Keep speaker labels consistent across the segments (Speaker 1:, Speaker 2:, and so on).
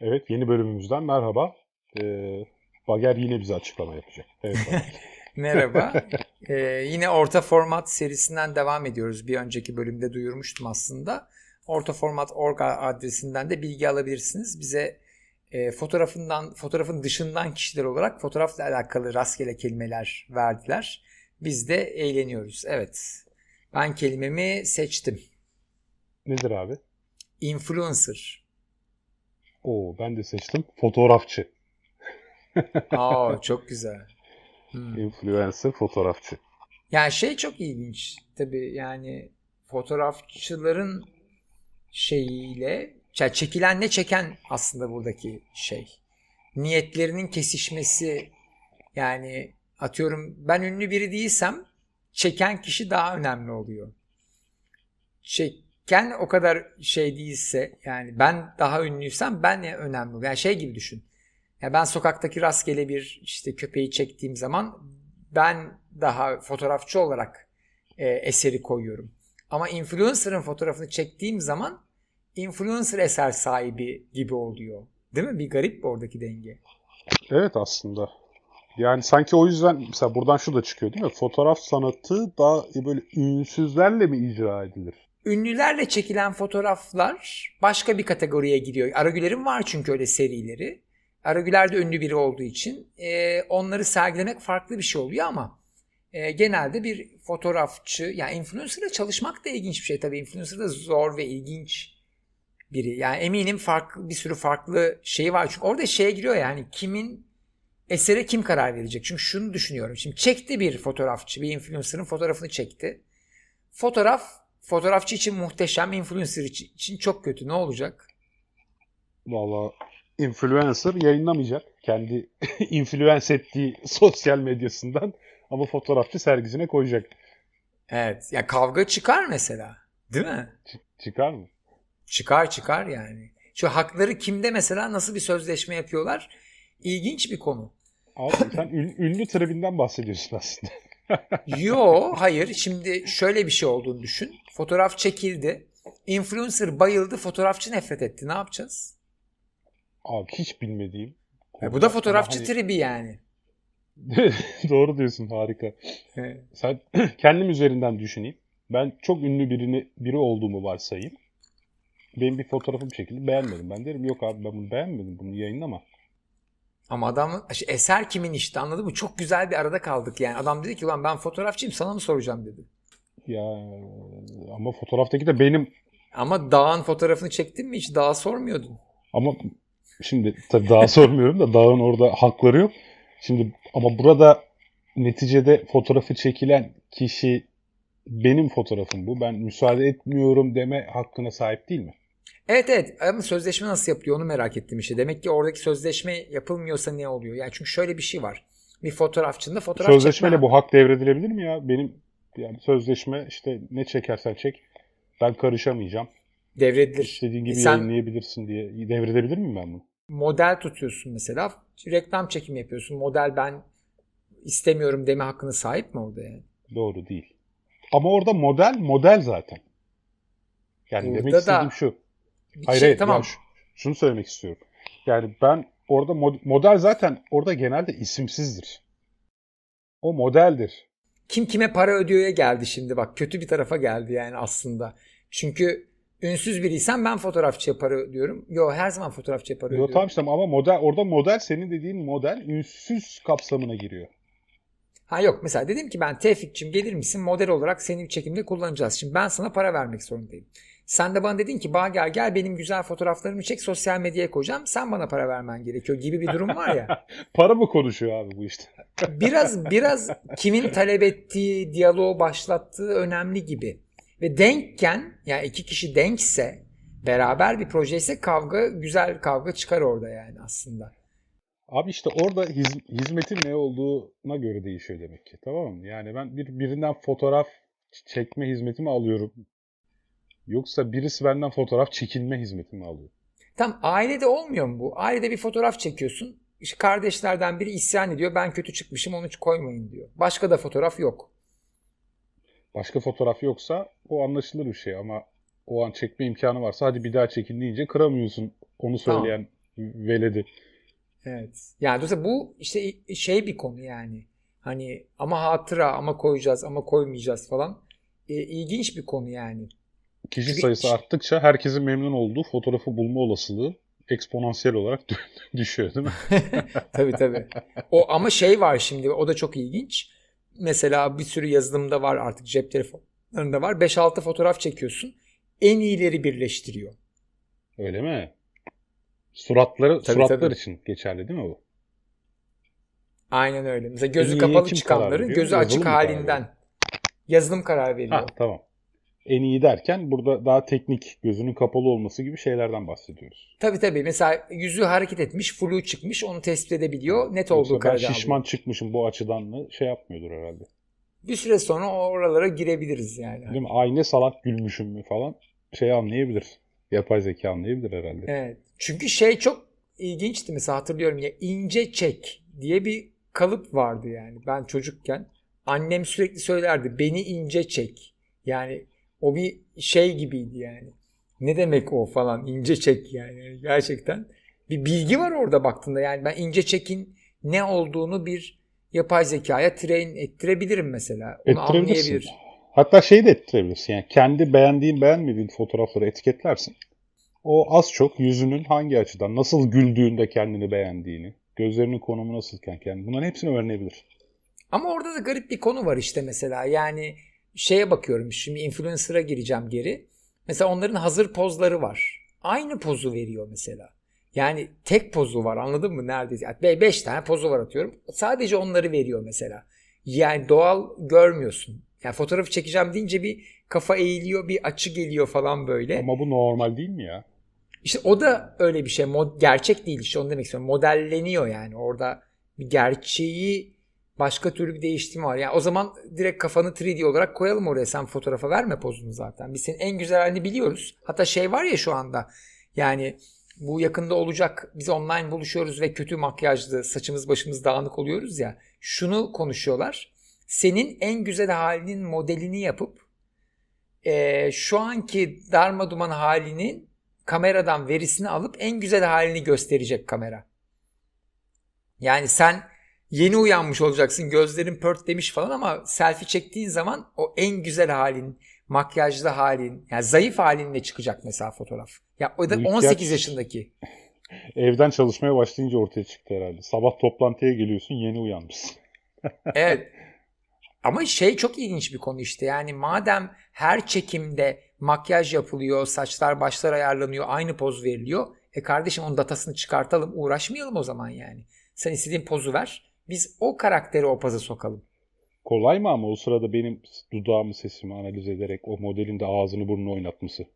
Speaker 1: Evet, yeni bölümümüzden merhaba. Ee, Bager yine bize açıklama yapacak. Evet.
Speaker 2: Merhaba. Ee, yine orta format serisinden devam ediyoruz. Bir önceki bölümde duyurmuştum aslında. Orta format org adresinden de bilgi alabilirsiniz. Bize e, fotoğrafından fotoğrafın dışından kişiler olarak fotoğrafla alakalı rastgele kelimeler verdiler. Biz de eğleniyoruz. Evet. Ben kelimemi seçtim.
Speaker 1: Nedir abi?
Speaker 2: Influencer.
Speaker 1: Oo, ben de seçtim. Fotoğrafçı.
Speaker 2: Aa çok güzel. Hmm.
Speaker 1: Influencer, fotoğrafçı.
Speaker 2: Yani şey çok ilginç. Tabii yani fotoğrafçıların şeyiyle yani çekilenle çeken aslında buradaki şey. Niyetlerinin kesişmesi yani atıyorum ben ünlü biri değilsem çeken kişi daha önemli oluyor. Çeken o kadar şey değilse yani ben daha ünlüysem ben ne önemli. Yani şey gibi düşün. Ya ben sokaktaki rastgele bir işte köpeği çektiğim zaman ben daha fotoğrafçı olarak e, eseri koyuyorum. Ama influencer'ın fotoğrafını çektiğim zaman influencer eser sahibi gibi oluyor. Değil mi? Bir garip oradaki denge.
Speaker 1: Evet aslında. Yani sanki o yüzden mesela buradan şu da çıkıyor değil mi? Fotoğraf sanatı daha böyle ünsüzlerle mi icra edilir?
Speaker 2: Ünlülerle çekilen fotoğraflar başka bir kategoriye giriyor. Aragüler'in var çünkü öyle serileri. Aragüler de ünlü biri olduğu için e, onları sergilemek farklı bir şey oluyor ama e, genelde bir fotoğrafçı yani influencer'la çalışmak da ilginç bir şey tabii. Influencer da zor ve ilginç biri. Yani eminim farklı bir sürü farklı şeyi var. Çünkü orada şeye giriyor yani kimin esere kim karar verecek? Çünkü şunu düşünüyorum. Şimdi çekti bir fotoğrafçı, bir influencer'ın fotoğrafını çekti. Fotoğraf fotoğrafçı için muhteşem, influencer için çok kötü. Ne olacak?
Speaker 1: Valla influencer yayınlamayacak. Kendi influence ettiği sosyal medyasından ama fotoğrafçı sergisine koyacak.
Speaker 2: Evet. Ya kavga çıkar mesela. Değil mi?
Speaker 1: Ç- çıkar mı?
Speaker 2: Çıkar çıkar yani. Şu hakları kimde mesela nasıl bir sözleşme yapıyorlar? İlginç bir konu.
Speaker 1: Abi sen ün- ünlü tribinden bahsediyorsun aslında.
Speaker 2: Yo hayır şimdi şöyle bir şey olduğunu düşün. Fotoğraf çekildi. Influencer bayıldı fotoğrafçı nefret etti. Ne yapacağız?
Speaker 1: Abi hiç bilmediğim.
Speaker 2: E, bu da fotoğrafçı
Speaker 1: Ama
Speaker 2: tribi yani.
Speaker 1: hani- Doğru diyorsun harika.
Speaker 2: Evet.
Speaker 1: Sen kendim üzerinden düşüneyim. Ben çok ünlü birini biri olduğumu varsayayım. Benim bir fotoğrafım çekildi beğenmedim. Ben derim yok abi ben bunu beğenmedim bunu yayınlama.
Speaker 2: Ama adam eser kimin işte anladın mı? Çok güzel bir arada kaldık yani. Adam dedi ki ulan ben fotoğrafçıyım sana mı soracağım dedi.
Speaker 1: Ya ama fotoğraftaki de benim
Speaker 2: Ama dağın fotoğrafını çektin mi hiç dağa sormuyordun.
Speaker 1: ama şimdi tabii daha sormuyorum da dağın orada hakları yok. Şimdi ama burada neticede fotoğrafı çekilen kişi benim fotoğrafım bu. Ben müsaade etmiyorum deme hakkına sahip değil mi?
Speaker 2: Evet evet ama sözleşme nasıl yapılıyor onu merak ettim işte. Demek ki oradaki sözleşme yapılmıyorsa ne oluyor? Yani çünkü şöyle bir şey var. Bir fotoğrafçının da fotoğraf
Speaker 1: Sözleşmeyle
Speaker 2: çekme-
Speaker 1: bu hak devredilebilir mi ya? Benim yani sözleşme işte ne çekersen çek ben karışamayacağım.
Speaker 2: devredilir.
Speaker 1: İstediğin gibi
Speaker 2: E sen-
Speaker 1: yayınlayabilirsin diye devredebilir miyim ben bunu?
Speaker 2: model tutuyorsun mesela. Reklam çekimi yapıyorsun. Model ben istemiyorum deme hakkına sahip mi orada yani?
Speaker 1: Doğru değil. Ama orada model model zaten. Yani
Speaker 2: Burada
Speaker 1: demek
Speaker 2: da-
Speaker 1: istediğim şu. Hayır
Speaker 2: şey-
Speaker 1: hayır
Speaker 2: tamam.
Speaker 1: ya şu- şunu söylemek istiyorum. Yani ben orada mod- model zaten orada genelde isimsizdir. O modeldir.
Speaker 2: Kim kime para ödüyor'ya geldi şimdi bak. Kötü bir tarafa geldi yani aslında. Çünkü ünsüz biriysen ben fotoğrafçıya para ödüyorum. Yo her zaman fotoğrafçıya para
Speaker 1: Yo,
Speaker 2: ödüyorum.
Speaker 1: tamam işte ama model orada model senin dediğin model ünsüz kapsamına giriyor.
Speaker 2: Ha yok mesela dedim ki ben Tevfik'cim gelir misin model olarak seni bir çekimde kullanacağız. Şimdi ben sana para vermek zorundayım. Sen de bana dedin ki Bağger gel benim güzel fotoğraflarımı çek sosyal medyaya koyacağım. Sen bana para vermen gerekiyor gibi bir durum var ya.
Speaker 1: Para mı konuşuyor abi bu işte?
Speaker 2: Biraz biraz kimin talep ettiği, diyaloğu başlattığı önemli gibi. Ve denkken yani iki kişi denkse beraber bir proje ise kavga güzel kavga çıkar orada yani aslında.
Speaker 1: Abi işte orada hiz- hizmetin ne olduğuna göre değişiyor demek ki. Tamam mı? Yani ben bir birinden fotoğraf çekme hizmetimi alıyorum. Yoksa birisi benden fotoğraf çekilme hizmetimi alıyor.
Speaker 2: Tam ailede olmuyor mu bu? Ailede bir fotoğraf çekiyorsun. İşte kardeşlerden biri isyan ediyor. Ben kötü çıkmışım onu hiç koymayın diyor. Başka da fotoğraf yok.
Speaker 1: Başka fotoğraf yoksa o anlaşılır bir şey ama o an çekme imkanı varsa hadi bir daha çekin deyince kıramıyorsun onu
Speaker 2: Tamam.
Speaker 1: söyleyen veledi.
Speaker 2: Evet. Yani dolayısıyla bu işte şey bir konu yani. Hani ama hatıra ama koyacağız ama koymayacağız falan. E, ilginç bir konu yani.
Speaker 1: Kişi
Speaker 2: Çünkü-
Speaker 1: sayısı arttıkça herkesin memnun olduğu fotoğrafı bulma olasılığı eksponansiyel olarak düşüyor değil mi?
Speaker 2: tabii tabii. O ama şey var şimdi o da çok ilginç. Mesela bir sürü yazılımda var artık cep telefonlarında var. 5-6 fotoğraf çekiyorsun. En iyileri birleştiriyor.
Speaker 1: Öyle mi? Suratları
Speaker 2: Tabii,
Speaker 1: suratlar
Speaker 2: tabii.
Speaker 1: için geçerli değil mi bu?
Speaker 2: Aynen öyle. Mesela gözü
Speaker 1: iyi
Speaker 2: kapalı çıkanların gözü açık halinden yazılım karar veriyor.
Speaker 1: Ha tamam. En iyi derken burada daha teknik gözünün kapalı olması gibi şeylerden bahsediyoruz.
Speaker 2: Tabii tabii. Mesela yüzü hareket etmiş, flu çıkmış, onu tespit edebiliyor. Net olduğu
Speaker 1: ben
Speaker 2: kararı
Speaker 1: şişman
Speaker 2: alıyor.
Speaker 1: çıkmışım bu açıdan mı şey yapmıyordur herhalde.
Speaker 2: Bir süre sonra oralara girebiliriz yani.
Speaker 1: Değil mi? Ay ne salak gülmüşüm mü falan şey anlayabilir. Yapay zeka anlayabilir herhalde.
Speaker 2: Evet. Çünkü şey çok ilginçti mesela hatırlıyorum ya ince çek diye bir kalıp vardı yani. Ben çocukken annem sürekli söylerdi beni ince çek. Yani o bir şey gibiydi yani. Ne demek o falan ince çek yani gerçekten. Bir bilgi var orada baktığında yani ben ince çekin ne olduğunu bir yapay zekaya train ettirebilirim mesela. Onu anlayabilir.
Speaker 1: Hatta şey de ettirebilirsin. Yani kendi beğendiğin beğenmediğin fotoğrafları etiketlersin. O az çok yüzünün hangi açıdan, nasıl güldüğünde kendini beğendiğini, gözlerinin konumu nasılken kendini. Bunların hepsini öğrenebilir.
Speaker 2: Ama orada da garip bir konu var işte mesela. Yani şeye bakıyorum şimdi influencer'a gireceğim geri. Mesela onların hazır pozları var. Aynı pozu veriyor mesela. Yani tek pozu var anladın mı neredeyse? Yani be- beş tane pozu var atıyorum. Sadece onları veriyor mesela. Yani doğal görmüyorsun. Yani fotoğrafı çekeceğim deyince bir kafa eğiliyor, bir açı geliyor falan böyle.
Speaker 1: Ama bu normal değil mi ya?
Speaker 2: İşte o da öyle bir şey. Mod- gerçek değil işte onu demek istiyorum. Modelleniyor yani. Orada bir gerçeği başka türlü bir değiştirme var. Yani o zaman direkt kafanı 3D olarak koyalım oraya. Sen fotoğrafa verme pozunu zaten. Biz senin en güzel halini biliyoruz. Hatta şey var ya şu anda. Yani bu yakında olacak. Biz online buluşuyoruz ve kötü makyajlı, saçımız başımız dağınık oluyoruz ya. Şunu konuşuyorlar. Senin en güzel halinin modelini yapıp eee, şu anki darma duman halinin kameradan verisini alıp en güzel halini gösterecek kamera. Yani sen yeni uyanmış olacaksın, gözlerin pört demiş falan ama selfie çektiğin zaman o en güzel halin, makyajlı halin, yani zayıf halinle çıkacak mesela fotoğraf. Ya o da
Speaker 1: Bu ihtiyaç-
Speaker 2: 18 yaşındaki.
Speaker 1: Evden çalışmaya başlayınca ortaya çıktı herhalde. Sabah toplantıya geliyorsun yeni uyanmışsın.
Speaker 2: Evet. Ama şey çok ilginç bir konu işte. Yani madem her çekimde makyaj yapılıyor, saçlar başlar ayarlanıyor, aynı poz veriliyor. E kardeşim onun datasını çıkartalım, uğraşmayalım o zaman yani. Sen istediğin pozu ver. Biz o karakteri o poza sokalım.
Speaker 1: Kolay mı ama o sırada benim dudağımı sesimi analiz ederek o modelin de ağzını burnunu oynatması?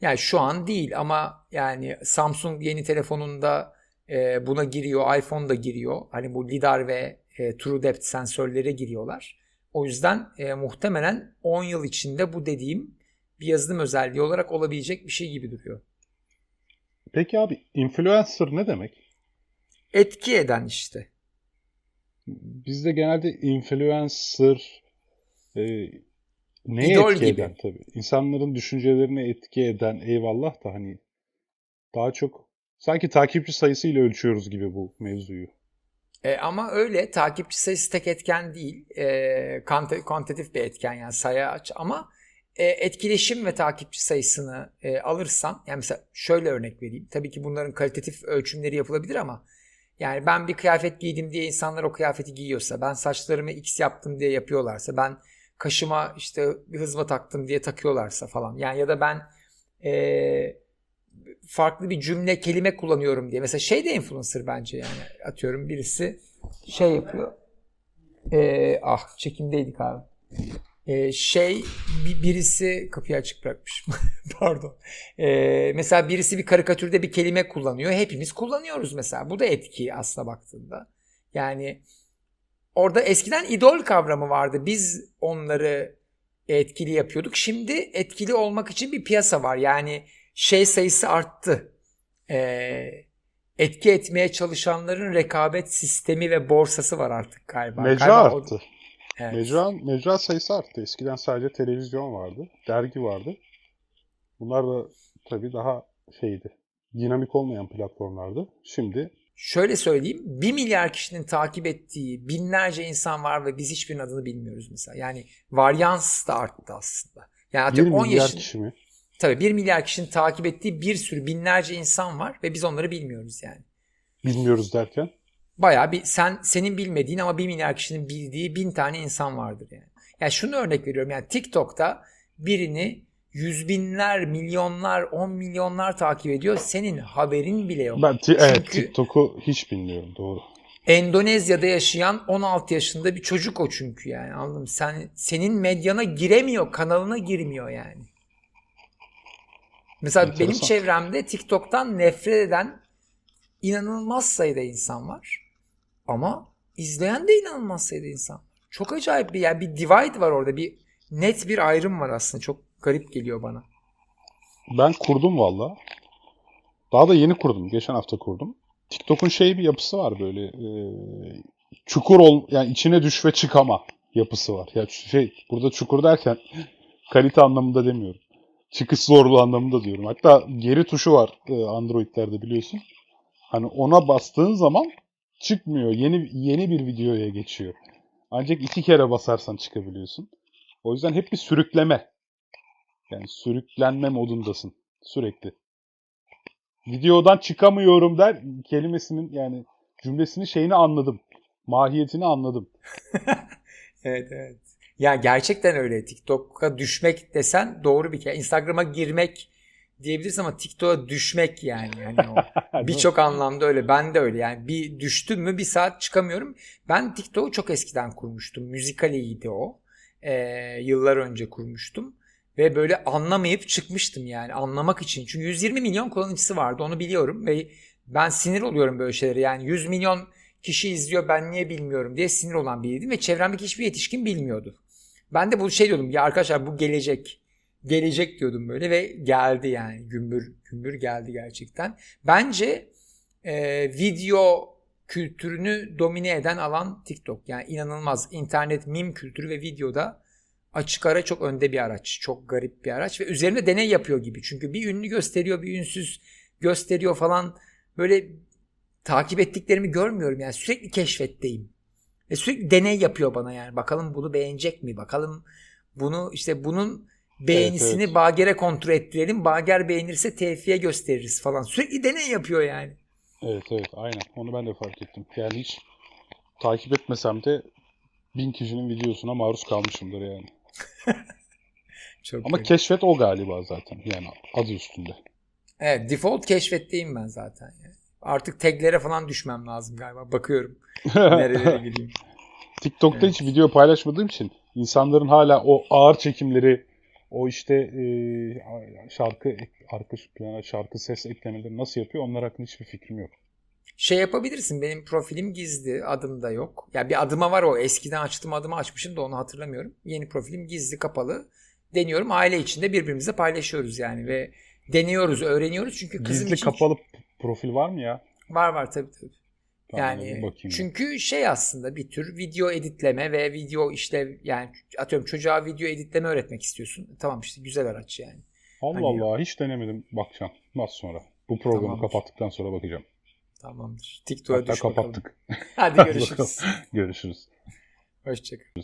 Speaker 2: Yani şu an değil ama yani Samsung yeni telefonunda e, buna giriyor, iPhone da giriyor. Hani bu lidar ve e, True Depth sensörlere giriyorlar. O yüzden e, muhtemelen 10 yıl içinde bu dediğim bir yazılım özelliği olarak olabilecek bir şey gibi duruyor.
Speaker 1: Peki abi influencer ne demek?
Speaker 2: Etki eden işte.
Speaker 1: Bizde genelde influencer e, neye
Speaker 2: İdol
Speaker 1: etki
Speaker 2: gibi.
Speaker 1: eden tabii. İnsanların düşüncelerine etki eden eyvallah da hani daha çok sanki takipçi sayısıyla ölçüyoruz gibi bu mevzuyu.
Speaker 2: E, ama öyle takipçi sayısı tek etken değil. E, kante- kuantitatif bir etken yani sayı aç ama e, etkileşim ve takipçi sayısını e, alırsan yani mesela şöyle örnek vereyim. Tabii ki bunların kalitatif ölçümleri yapılabilir ama yani ben bir kıyafet giydim diye insanlar o kıyafeti giyiyorsa, ben saçlarımı X yaptım diye yapıyorlarsa, ben kaşıma işte bir hızma taktım diye takıyorlarsa falan. Yani ya da ben e, farklı bir cümle kelime kullanıyorum diye. Mesela şey de influencer bence yani. Atıyorum birisi şey yapıyor. Ee, ah çekimdeydik abi. Ee, şey bir- birisi kapıyı açık bırakmış. Pardon. Ee, mesela birisi bir karikatürde bir kelime kullanıyor. Hepimiz kullanıyoruz mesela. Bu da etki aslına baktığında. Yani orada eskiden idol kavramı vardı. Biz onları etkili yapıyorduk. Şimdi etkili olmak için bir piyasa var. Yani şey sayısı arttı. Ee, etki etmeye çalışanların rekabet sistemi ve borsası var artık galiba.
Speaker 1: Mecra
Speaker 2: Galiba o-
Speaker 1: arttı.
Speaker 2: Evet.
Speaker 1: Mecra, mecra sayısı arttı. Eskiden sadece televizyon vardı, dergi vardı. Bunlar da tabii daha şeydi. dinamik olmayan platformlardı. Şimdi
Speaker 2: Şöyle söyleyeyim. 1 milyar kişinin takip ettiği binlerce insan var ve biz hiçbirinin adını bilmiyoruz mesela. Yani varyans da arttı aslında. Yani
Speaker 1: 1
Speaker 2: atıyorum 10
Speaker 1: milyar
Speaker 2: yaşın,
Speaker 1: kişi mi?
Speaker 2: tabii 1 milyar kişinin takip ettiği bir sürü binlerce insan var ve biz onları bilmiyoruz yani.
Speaker 1: Bilmiyoruz derken.
Speaker 2: Bayağı bir sen senin bilmediğin ama 1 milyar kişinin bildiği bin tane insan vardır yani. Yani şunu örnek veriyorum yani TikTok'ta birini yüz binler, milyonlar, on milyonlar takip ediyor. Senin haberin bile yok.
Speaker 1: Ben ti- evet
Speaker 2: Çünkü-
Speaker 1: TikTok'u hiç bilmiyorum doğru.
Speaker 2: Endonezya'da yaşayan 16 yaşında bir çocuk o çünkü yani anladın mı? Sen, senin medyana giremiyor, kanalına girmiyor yani. Mesela benim
Speaker 1: Enteresan.
Speaker 2: çevremde TikTok'tan nefret eden inanılmaz sayıda insan var. Ama izleyen de inanılmaz sayıda insan. Çok acayip bir yani bir divide var orada. Bir net bir ayrım var aslında. Çok garip geliyor bana.
Speaker 1: Ben kurdum valla. Daha da yeni kurdum. Geçen hafta kurdum. TikTok'un şey bir yapısı var böyle. e, çukur ol yani içine düş ve çıkama yapısı var. Ya şey burada çukur derken kalite anlamında demiyorum. Çıkış zorluğu anlamında diyorum. Hatta geri tuşu var e, Android'lerde biliyorsun. Hani ona bastığın zaman çıkmıyor. Yeni yeni bir videoya geçiyor. Ancak iki kere basarsan çıkabiliyorsun. O yüzden hep bir sürükleme. Yani sürüklenme modundasın sürekli. Videodan çıkamıyorum der kelimesinin yani cümlesinin şeyini anladım. Mahiyetini anladım.
Speaker 2: Evet evet. Ya gerçekten öyle. TikTok'a düşmek desen doğru bir kere. Instagram'a girmek diyebiliriz ama TikTok'a düşmek yani. yani o. Birçok anlamda öyle. Ben de öyle. Yani bir düştüm mü bir saat çıkamıyorum. Ben TikTok'u çok eskiden kurmuştum. Müzikaliydi o. Ee, yıllar önce kurmuştum. Ve böyle anlamayıp çıkmıştım yani anlamak için. Çünkü 120 milyon kullanıcısı vardı onu biliyorum. Ve ben sinir oluyorum böyle şeylere. Yani 100 milyon kişi izliyor ben niye bilmiyorum diye sinir olan biriydim. Ve çevremdeki hiçbir yetişkin bilmiyordu. Ben de bu şey diyordum ya arkadaşlar bu gelecek. Gelecek diyordum böyle ve geldi yani gümbür gümbür geldi gerçekten. Bence e, video kültürünü domine eden alan TikTok. Yani inanılmaz internet mim kültürü ve videoda açık ara çok önde bir araç. Çok garip bir araç ve üzerinde deney yapıyor gibi. Çünkü bir ünlü gösteriyor, bir ünsüz gösteriyor falan. Böyle takip ettiklerimi görmüyorum yani sürekli keşfetteyim. Ve sürekli deney yapıyor bana yani. Bakalım bunu beğenecek mi? Bakalım bunu işte bunun beğenisini
Speaker 1: evet.
Speaker 2: Bager'e kontrol ettirelim. Bager beğenirse Tevfik'e gösteririz falan. Sürekli deney yapıyor yani.
Speaker 1: Evet evet aynen. Onu ben de fark ettim. Yani hiç takip etmesem de bin kişinin videosuna maruz kalmışımdır yani.
Speaker 2: Çok
Speaker 1: Ama
Speaker 2: garip.
Speaker 1: keşfet o galiba zaten. Yani adı üstünde.
Speaker 2: Evet default keşfetteyim ben zaten. Yani. Artık taglere falan düşmem lazım galiba. Bakıyorum nerelere gideyim.
Speaker 1: TikTok'ta
Speaker 2: Evet.
Speaker 1: hiç video paylaşmadığım için insanların hala o ağır çekimleri, o işte e, şarkı arka plana şarkı ses eklemeleri nasıl yapıyor onlar hakkında hiçbir fikrim yok.
Speaker 2: Şey yapabilirsin. Benim profilim gizli. Adım da yok. Ya bir adıma var o. Eskiden açtığım adımı açmışım da onu hatırlamıyorum. Yeni profilim gizli kapalı. Deniyorum. Aile içinde birbirimize paylaşıyoruz yani ve deniyoruz, öğreniyoruz. Çünkü kızım
Speaker 1: Gizli
Speaker 2: için
Speaker 1: kapalı profil var mı ya?
Speaker 2: var var tabii tabii.
Speaker 1: Tamam,
Speaker 2: Yani
Speaker 1: bakayım.
Speaker 2: çünkü şey aslında bir tür video editleme ve video işte yani atıyorum çocuğa video editleme öğretmek istiyorsun. Tamam işte güzel araç yani.
Speaker 1: Allah
Speaker 2: hani-
Speaker 1: Allah hiç denemedim. Bakacağım. Bas sonra. Bu programı
Speaker 2: Tamamdır.
Speaker 1: kapattıktan sonra bakacağım.
Speaker 2: Tamamdır. TikTok'a düş
Speaker 1: kapattık.
Speaker 2: Hadi görüşürüz.
Speaker 1: Görüşürüz.
Speaker 2: Hoşçakal.